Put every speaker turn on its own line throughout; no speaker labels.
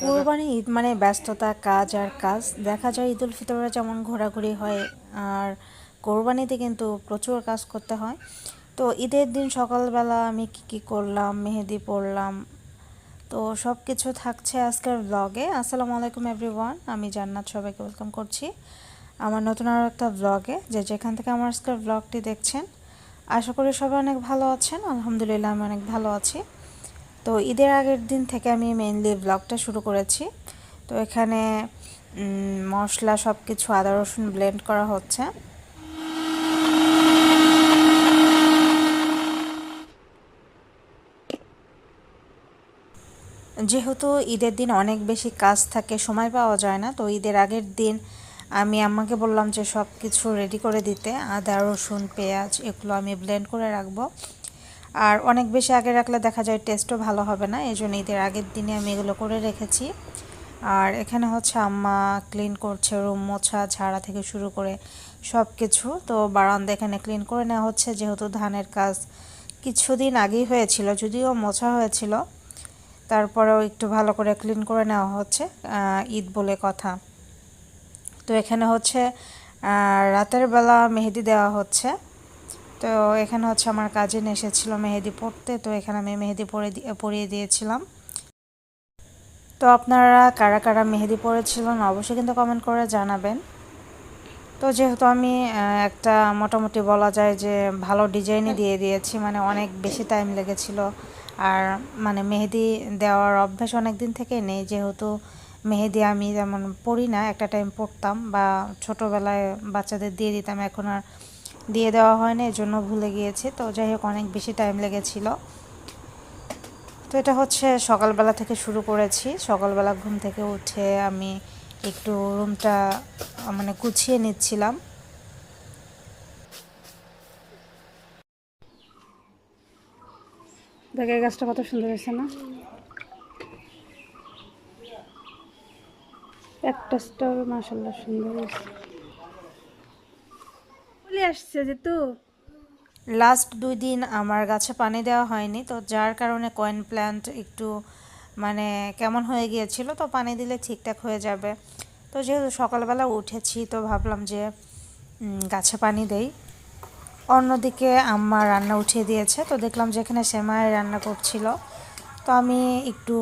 কোরবানি ঈদ মানে ব্যস্ততা, কাজ আর কাজ। দেখা যায় ঈদ উল ফিতরে যেমন ঘোরাঘুরি হয়, আর কোরবানিতে কিন্তু প্রচুর কাজ করতে হয়। তো ঈদের দিন সকালবেলা আমি কি কি করলাম, মেহেদি পরলাম তো সব কিছু থাকছে আজকের ব্লগে আসসালামু আলাইকুম এভরিওয়ান আমি জান্নাত, সবাইকে ওয়েলকাম করছি। আমার নতুন আরও একটা ব্লগে যে যেখান থেকে আমার আজকের ব্লগটি দেখছেন। আশা করি সবাই অনেক ভালো আছেন, আলহামদুলিল্লাহ আমি অনেক ভালো আছি। তো ঈদের আগের দিন থেকে আমি মেইনলি ব্লগটা শুরু করেছি। তো এখানে মশলা সব কিছু আদা, রসুন ব্লেন্ড করা হচ্ছে। যেহেতু ঈদের দিন অনেক বেশি কাজ থাকে, সময় পাওয়া যায় না, তো ঈদের আগের দিন আমি আম্মাকে বললাম যে সব কিছু রেডি করে দিতে, আদা, রসুন, পেঁয়াজ, এগুলো আমি ব্লেন্ড করে রাখব। আর অনেক বেশি আগে রাখলে দেখা যায় টেস্টও ভালো হবে না এই জন্য ঈদের আগের দিনে আমি এগুলো করে রেখেছি। আর এখানে হচ্ছে আম্মা ক্লিন করছে রুম মোছা, ঝাড়া থেকে শুরু করে সব কিছু তো বারান্দা এখানে ক্লিন করে নেওয়া হচ্ছে, যেহেতু ধানের কাজ কিছুদিন আগেই হয়েছিল, যদিও মোছা হয়েছিল। তারপরেও একটু ভালো করে ক্লিন করে নেওয়া হচ্ছে ঈদ বলে কথা। তো এখানে হচ্ছে রাতের বেলা মেহেদি দেওয়া হচ্ছে। তো এখানে হচ্ছে আমার কাজিন এসেছিল মেহেদি পড়তে তো এখানে আমি মেহেদি পরে পরিয়ে দিয়েছিলাম। তো আপনারা কারা কারা মেহেদি পরেছিলেন অবশ্যই কিন্তু কমেন্ট করে জানাবেন। তো যেহেতু আমি একটা মোটামুটি বলা যায় যে ভালো ডিজাইনই দিয়ে দিয়েছি মানে অনেক বেশি টাইম লেগেছিল। আর মানে মেহেদি দেওয়ার অভ্যাস অনেক দিন থেকে নেই যেহেতু মেহেদি আমি যেমন পড়ি না, একটা টাইম পড়তাম বা ছোটোবেলায় বাচ্চাদের দিয়ে দিতাম, এখন আর দিয়ে দেওয়া হয় না, এজন্য ভুলে গিয়েছি। তো যাই হোক, অনেক বেশি টাইম লেগেছিল। তো এটা হচ্ছে সকালবেলা থেকে শুরু করেছি। সকালবেলা ঘুম থেকে উঠে আমি একটু রুমটা মানে গুছিয়ে নিচ্ছিলাম।
দেখে গাছটা কত সুন্দর হয়েছে না? একটা স্টার মাসাল্লাহ সুন্দর চলে আসছে যে তো।
লাস্ট দুই দিন আমার গাছে পানি দেওয়া হয়নি, তো যার কারণে কয়েন প্ল্যান্ট একটু মানে কেমন হয়ে গিয়েছিল, তো পানি দিলে ঠিকঠাক হয়ে যাবে। তো যেহেতু সকালবেলা উঠেছি, তো ভাবলাম যে গাছে পানি দেই। অন্যদিকে আম্মা রান্না উঠিয়ে দিয়েছে, তো দেখলাম যে এখানে সেমাই রান্না করছিল, তো আমি একটু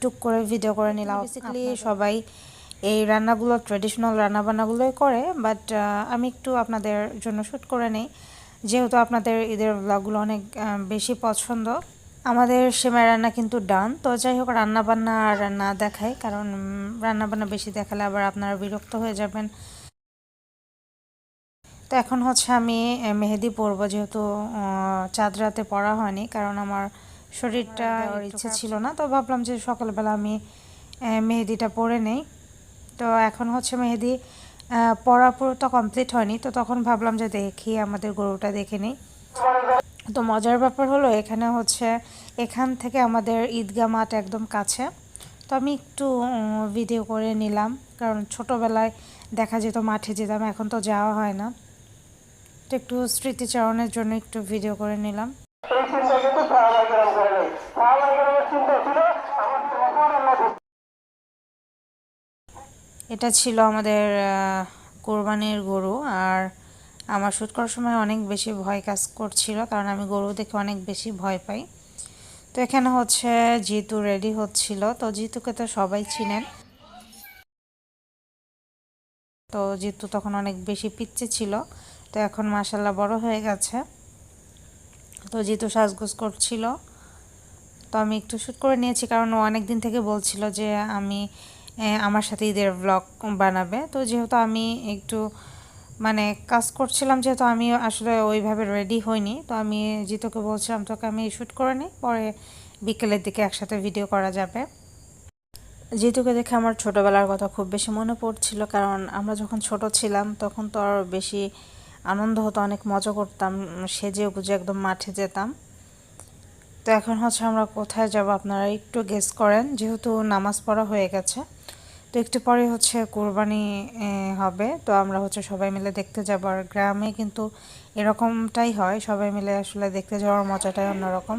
টুক করে ভিডিও করে নিলাম। বেসিক্যালি সবাই এই রান্নাগুলো ট্রেডিশনাল রান্নাবান্নাগুলোই করে বাট আমি একটু আপনাদের জন্য শ্যুট করে নেই। যেহেতু আপনাদের ঈদের ব্লগগুলো অনেক বেশি পছন্দ। আমাদের সেমাই রান্না কিন্তু ডান তো যাই হোক রান্নাবান্না আর না দেখায় কারণ রান্নাবান্না বেশি দেখালে আবার আপনারা বিরক্ত হয়ে যাবেন। তো এখন হচ্ছে আমি মেহেদি পরবো যেহেতু চাঁদ রাতে পড়া হয়নি কারণ আমার শরীরটা দেওয়ার ইচ্ছে ছিল না তো ভাবলাম যে সকালবেলা আমি মেহেদিটা পরে নেই। তো এখন হচ্ছে মেহেদি পড়া পুরোটা কমপ্লিট হয়নি তো তখন ভাবলাম যে দেখি আমাদের গরুটা দেখে নিই। তো মজার ব্যাপার হলো এখানে হচ্ছে এখান থেকে আমাদের ঈদগা মাঠ একদম কাছে। তো আমি একটু ভিডিও করে নিলাম কারণ ছোটোবেলায় দেখা যেত মাঠে যেতাম এখন তো যাওয়া হয় না। তো একটু স্মৃতিচারণের জন্য একটু ভিডিও করে নিলাম।
ছিল আল্লাহ
এটা ছিল আমাদের কোরবানির গরু, আর আমার শ্যুট করার সময় অনেক বেশি ভয় কাজ করছিল, কারণ আমি গরু দেখে অনেক বেশি ভয় পাই। তো এখানে হচ্ছে জিতু রেডি হচ্ছিল, তো জিতুকে তো সবাই চিনেন। তো জিতু তখন অনেক বেশি পিচ্ছে ছিল, তো এখন মাসাল্লাহ বড় হয়ে গেছে। তো জিতু সাজগোজ করছিল, তো আমি একটু শ্যুট করে নিয়েছি কারণ ও অনেক দিন থেকে বলছিল যে আমি আমার সাথে ঈদের ব্লগ বানাবে। তো যেহেতু আমি একটু মানে কাজ করছিলাম যেহেতু আমি আসলে ওইভাবে রেডি হইনি, তো আমি জিতুকে বলছিলাম, তোকে আমি শ্যুট করে নিই, পরে বিকেলের দিকে একসাথে ভিডিও করা যাবে। জিতুকে দেখে আমার ছোটোবেলার কথা খুব বেশি মনে পড়ছিল, কারণ আমরা যখন ছোট ছিলাম তখন তো আরও বেশি আনন্দ হতো, অনেক মজা করতাম, সেজে গুজে একদম মাঠে যেতাম। তো এখন হচ্ছে আমরা কোথায় যাব আপনারা একটু গেস করেন, যেহেতু নামাজ পড়া হয়ে গেছে। তো একটু পরে হচ্ছে কোরবানি হবে। তো আমরা হচ্ছে সবাই মিলে দেখতে যাব। আর গ্রামে কিন্তু এরকমটাই হয়, সবাই মিলে আসলে দেখতে যাওয়ার মজাটাই অন্যরকম।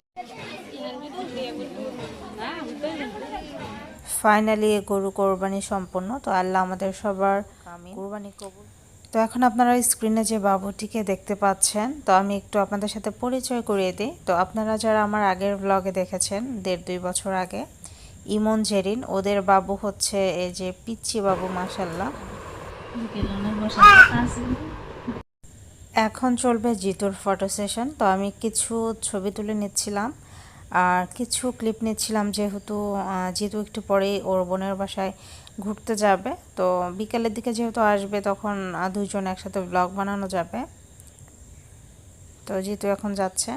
ফাইনালি গরু কোরবানি সম্পন্ন। তো আল্লাহ আমাদের সবার কোরবানি কবুল। তো এখন আপনারা স্ক্রিনে যে বাবুটিকে দেখতে পাচ্ছেন তো আমি একটু আপনাদের সাথে পরিচয় করিয়ে দিই। তো আপনারা যারা আমার আগের ব্লগে দেখেছেন দেড় দুই বছর আগে ইমন জেরিন ওদের বাবু হচ্ছে এই যে পিচ্চি বাবু মাসাল্লাহ এখন চলবে জিতুর ফটো সেশন তো আমি কিছু ছবি তুলে নিচ্ছিলাম। আর কিছু ক্লিপ নিচ্ছিলাম যেহেতু যেহেতু একটু পরেই ওর বোনের বাসায় ঘুরতে যাবে। তো বিকেলের দিকে যেহেতু আসবে, তখন দুজন একসাথে ব্লগ বানানো যাবে। তো যেহেতু এখন যাচ্ছে।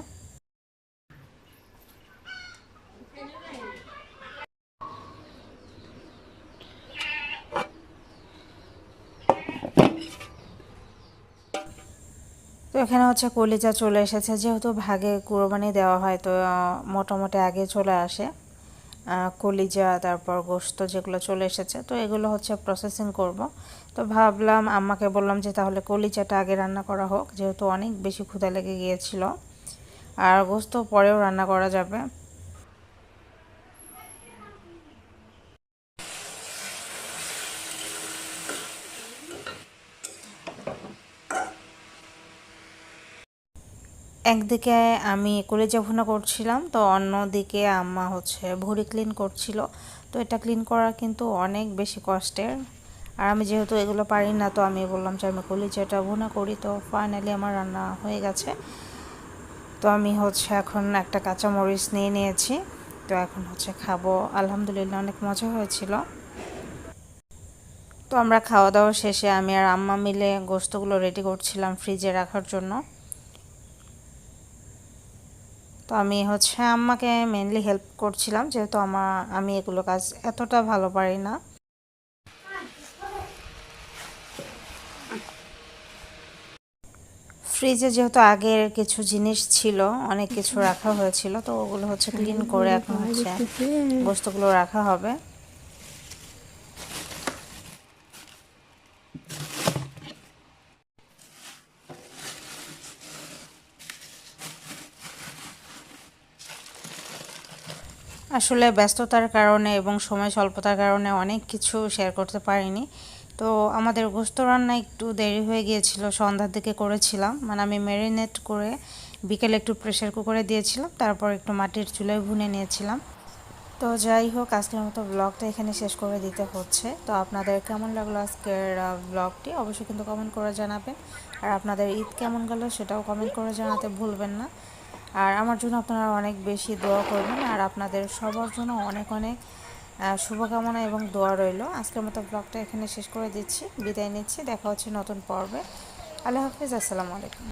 এখানে হচ্ছে কলিজা চলে এসেছে, যেহেতু ভাগে কুরবানি দেওয়া হয়, তো মোটামুটি আগে চলে আসে। কলিজা, তারপর গোস্ত যেগুলো চলে এসেছে, তো এগুলো হচ্ছে প্রসেসিং করব। তো ভাবলাম, আম্মাকে বললাম যে তাহলে কলিজাটা আগে রান্না করা হোক, যেহেতু অনেক বেশি ক্ষুধা লেগে গিয়েছিল। আর গোস্ত পরেও রান্না করা যাবে। একদিকে আমি কলেজে ভুনা করছিলাম, তো অন্যদিকে আম্মা হচ্ছে ভুঁড়ি ক্লিন করছিল। তো এটা ক্লিন করা কিন্তু অনেক বেশি কষ্টের। আর আমি যেহেতু এগুলো পারি না, তো আমি বললাম যে আমি কলিজাটা ভুনা করি, তো ফাইনালি আমার রান্না হয়ে গেছে। তো আমি হচ্ছে এখন একটা কাঁচামরিচ নিয়ে নিয়েছি, তো এখন হচ্ছে খাব। আলহামদুলিল্লাহ অনেক মজা হয়েছিল। তো আমরা খাওয়া দাওয়া শেষে আমি আর আম্মা মিলে গোস্তগুলো রেডি করছিলাম ফ্রিজে রাখার জন্য। তো আমি হচ্ছে আম্মাকে মেনলি হেল্প করছিলাম, যেহেতু আমার, আমি এগুলো কাজ এতটা ভালো পারি না। ফ্রিজে যেহেতু আগের কিছু জিনিস ছিল, অনেক কিছু রাখা হয়েছিল, তো ওগুলো হচ্ছে ক্লিন করে এখন হচ্ছে বস্তুগুলো রাখা হবে। আসলে ব্যস্ততার কারণে এবং সময় স্বল্পতার কারণে অনেক কিছু শেয়ার করতে পারিনি। তো আমাদের গোস্ত রান্না একটু দেরি হয়ে গিয়েছিল, সন্ধ্যার দিকে করেছিলাম। মানে আমি ম্যারিনেট করে বিকেলে একটু প্রেশার কুকারে দিয়েছিলাম, তারপর একটু মাটির চুলায় ভুনে নিয়েছিলাম। তো যাই হোক, আজকের মতো ব্লগটা এখানে শেষ করে দিতে হচ্ছে। তো আপনাদের কেমন লাগল আজকের ব্লগটি অবশ্যই কিন্তু কমেন্ট করে জানাবেন। আর আপনাদের ঈদ কেমন গেল সেটাও কমেন্ট করে জানাতে ভুলবেন না। আর আমার জন্য আপনারা অনেক বেশি দোয়া করবেন, আর আপনাদের সবার জন্য অনেক অনেক শুভকামনা এবং দোয়া রইল। আজকের মতো ব্লগটা এখানে শেষ করে দিচ্ছি, বিদায় নিচ্ছি, দেখা হচ্ছে নতুন পর্বে। আল্লাহ হাফিজ, আসসালামু আলাইকুম।